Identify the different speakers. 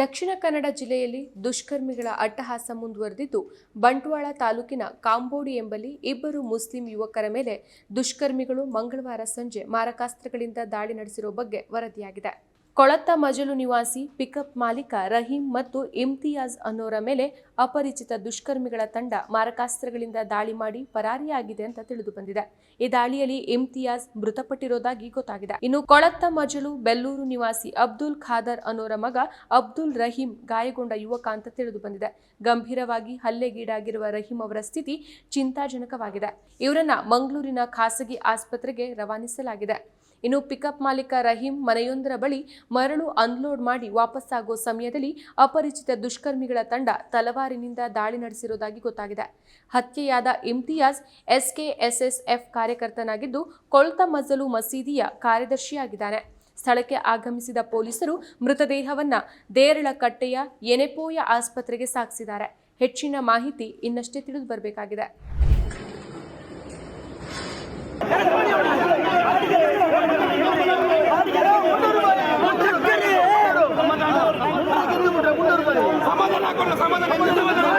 Speaker 1: ದಕ್ಷಿಣ ಕನ್ನಡ ಜಿಲ್ಲೆಯಲ್ಲಿ ದುಷ್ಕರ್ಮಿಗಳ ಅಟ್ಟಹಾಸ ಮುಂದುವರೆದಿದ್ದು, ಬಂಟ್ವಾಳ ತಾಲೂಕಿನ ಕಾಂಬೋಡಿ ಎಂಬಲ್ಲಿ ಇಬ್ಬರು ಮುಸ್ಲಿಂ ಯುವಕರ ಮೇಲೆ ದುಷ್ಕರ್ಮಿಗಳು ಮಂಗಳವಾರ ಸಂಜೆ ಮಾರಕಾಸ್ತ್ರಗಳಿಂದ ದಾಳಿ ನಡೆಸಿರುವ ಬಗ್ಗೆ ವರದಿಯಾಗಿದೆ. ಕೊಳತ್ತ ಮಜಲು ನಿವಾಸಿ, ಪಿಕಪ್ ಮಾಲೀಕ ರಹೀಂ ಮತ್ತು ಇಮ್ತಿಯಾಜ್ ಅನ್ನೋರ ಮೇಲೆ ಅಪರಿಚಿತ ದುಷ್ಕರ್ಮಿಗಳ ತಂಡ ಮಾರಕಾಸ್ತ್ರಗಳಿಂದ ದಾಳಿ ಮಾಡಿ ಪರಾರಿಯಾಗಿದೆ ಅಂತ ತಿಳಿದು ಬಂದಿದೆ. ಈ ದಾಳಿಯಲ್ಲಿ ಇಮ್ತಿಯಾಜ್ ಮೃತಪಟ್ಟಿರೋದಾಗಿ ಗೊತ್ತಾಗಿದೆ. ಇನ್ನು ಕೊಳತ್ತ ಮಜಲು ಬೆಲ್ಲೂರು ನಿವಾಸಿ ಅಬ್ದುಲ್ ಖಾದರ್ ಅನ್ನೋರ ಮಗ ಅಬ್ದುಲ್ ರಹೀಂ ಗಾಯಗೊಂಡ ಯುವಕ ಅಂತ ತಿಳಿದು ಬಂದಿದೆ. ಗಂಭೀರವಾಗಿ ಹಲ್ಲೆಗೀಡಾಗಿರುವ ರಹೀಂ ಅವರ ಸ್ಥಿತಿ ಚಿಂತಾಜನಕವಾಗಿದೆ. ಇವರನ್ನ ಮಂಗಳೂರಿನ ಖಾಸಗಿ ಆಸ್ಪತ್ರೆಗೆ ರವಾನಿಸಲಾಗಿದೆ. ಇನ್ನು ಪಿಕಪ್ ಮಾಲೀಕ ರಹೀಂ ಮನೆಯೊಂದರ ಬಳಿ ಮರಳು ಅನ್ಲೋಡ್ ಮಾಡಿ ವಾಪಸ್ಸಾಗೋ ಸಮಯದಲ್ಲಿ ಅಪರಿಚಿತ ದುಷ್ಕರ್ಮಿಗಳ ತಂಡ ತಲವಾರಿನಿಂದ ದಾಳಿ ನಡೆಸಿರುವುದಾಗಿ ಗೊತ್ತಾಗಿದೆ. ಹತ್ಯೆಯಾದ ಇಮ್ತಿಯಾಜ್ ಎಸ್ಕೆಎಸ್ಎಸ್ಎಫ್ ಕಾರ್ಯಕರ್ತನಾಗಿದ್ದು ಕೊಳ್ತ ಮಜಲು ಮಸೀದಿಯ ಕಾರ್ಯದರ್ಶಿಯಾಗಿದ್ದಾನೆ. ಸ್ಥಳಕ್ಕೆ ಆಗಮಿಸಿದ ಪೊಲೀಸರು ಮೃತದೇಹವನ್ನ ದೇರಳಕಟ್ಟೆಯ ಎನೆಪೋಯ ಆಸ್ಪತ್ರೆಗೆ ಸಾಗಿಸಿದ್ದಾರೆ. ಹೆಚ್ಚಿನ ಮಾಹಿತಿ ಇನ್ನಷ್ಟೇ ತಿಳಿದು ಬರಬೇಕಾಗಿದೆ.
Speaker 2: సమాధానం సమాధానం సమాధానం